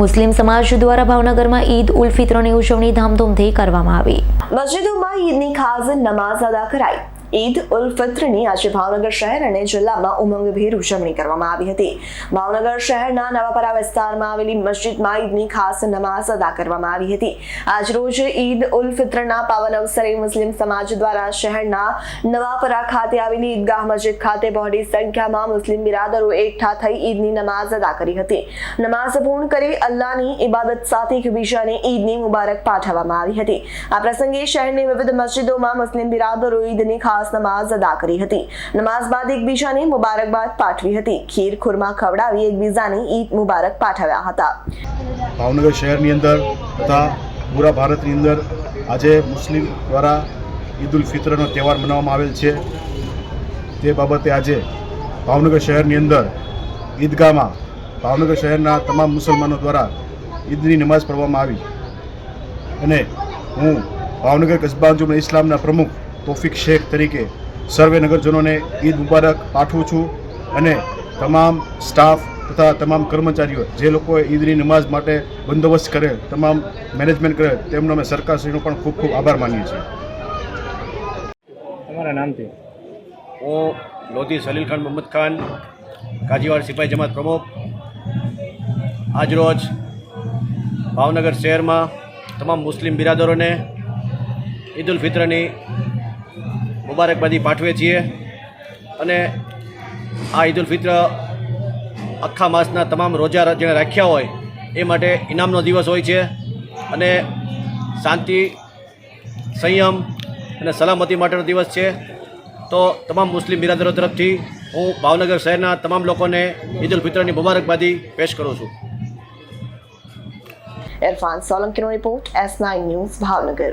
મુસ્લિમ સમાજ દ્વારા ભાવનગરમાં ઈદ ઉલ ફિત્રની ઉજવણી ધામધૂમથી કરવામાં આવી. મસ્જિદોમાં ઈદની ખાસ નમાઝ અદા કરાઈ. ઈદ ઉલ ફિત્રની આજે ભાવનગર શહેર અને જિલ્લામાં ઉમંગભેર ઉજવણી કરવામાં આવી હતી. ભાવનગર શહેરના નવાપરા વિસ્તારમાં આવેલી મસ્જિદમાં ઈદની ખાસ નમાઝ અદા કરવામાં આવી હતી. આજરોજ ઈદ ઉલ ફિત્રના પાવન અવસરે મુસ્લિમ સમાજ દ્વારા શહેરના નવાપરા ખાતે આવેલી ઈદગાહ મસ્જિદ ખાતે બહોળી સંખ્યામાં મુસ્લિમ બિરાદરો એકઠા થઈ ઈદની નમાઝ અદા કરી હતી. નમાઝ પૂર્ણ કરી અલ્લાહની ઇબાદત સાથે એકબીજાને ઈદની મુબારક પાઠવવામાં આવી હતી. આ પ્રસંગે શહેરની વિવિધ મસ્જિદોમાં મુસ્લિમ બિરાદરો ઈદની ખાસ નમાઝ અદા કરી હતી. નમાઝ બાદ એકબીજાને મુબારકબાદ પાઠવી હતી. ખીર, ખુરમા ખવડાવી એકબીજાને ઈદ મુબારક પાઠવ્યા હતા. ભાવનગર શહેરની અંદર તથા પૂરા ભારતની અંદર આજે મુસ્લિમ દ્વારા ઈદ ઉલ ફિત્રનો તહેવાર મનાવવામાં આવેલ છે. તે બાબતે આજે ભાવનગર શહેરની અંદર ઈદગાહમાં ભાવનગર શહેરના તમામ મુસલમાનો દ્વારા ઈદની નમાઝ પઢવામાં આવી. અને હું ભાવનગર કસ્બા અંજુમન ઇસ્લામના પ્રમુખ તોફિક શેખ તરીકે સર્વે નગરજનોને ઈદ મુબારક પાઠવું છું અને તમામ સ્ટાફ તથા તમામ કર્મચારીઓ જે લોકોએ ઈદની નમાઝ માટે બંદોબસ્ત કરે તમામ મેનેજમેન્ટ કરે તેમનો અમે સરકારશ્રીનો પણ ખૂબ ખૂબ આભાર માનીએ છીએ. તમારા નામથી? હું લોધી સલીલ ખાન મોહમ્મદ ખાન કાજીવાડ સિપાહી જમાત પ્રમુખ. આજરોજ ભાવનગર શહેરમાં તમામ મુસ્લિમ બિરાદરોને ઈદ ઉલ ફિત્રની મુબારકબાદી પાઠવે છીએ. અને આ ઈદ ઉલ ફિત્ર આખા માસના તમામ રોજા જેણે રાખ્યા હોય, એ માટે ઇનામનો દિવસ હોય છે. અને શાંતિ, સંયમ અને સલામતી માટેનો દિવસ છે. તો તમામ મુસ્લિમ બિરાદરો તરફથી હું ભાવનગર શહેરના તમામ લોકોને ઈદ ઉલ ફિત્રની મુબારકબાદી પેશ કરું છું. Irfan સોલંકીનો report S nine news Bhavnagar.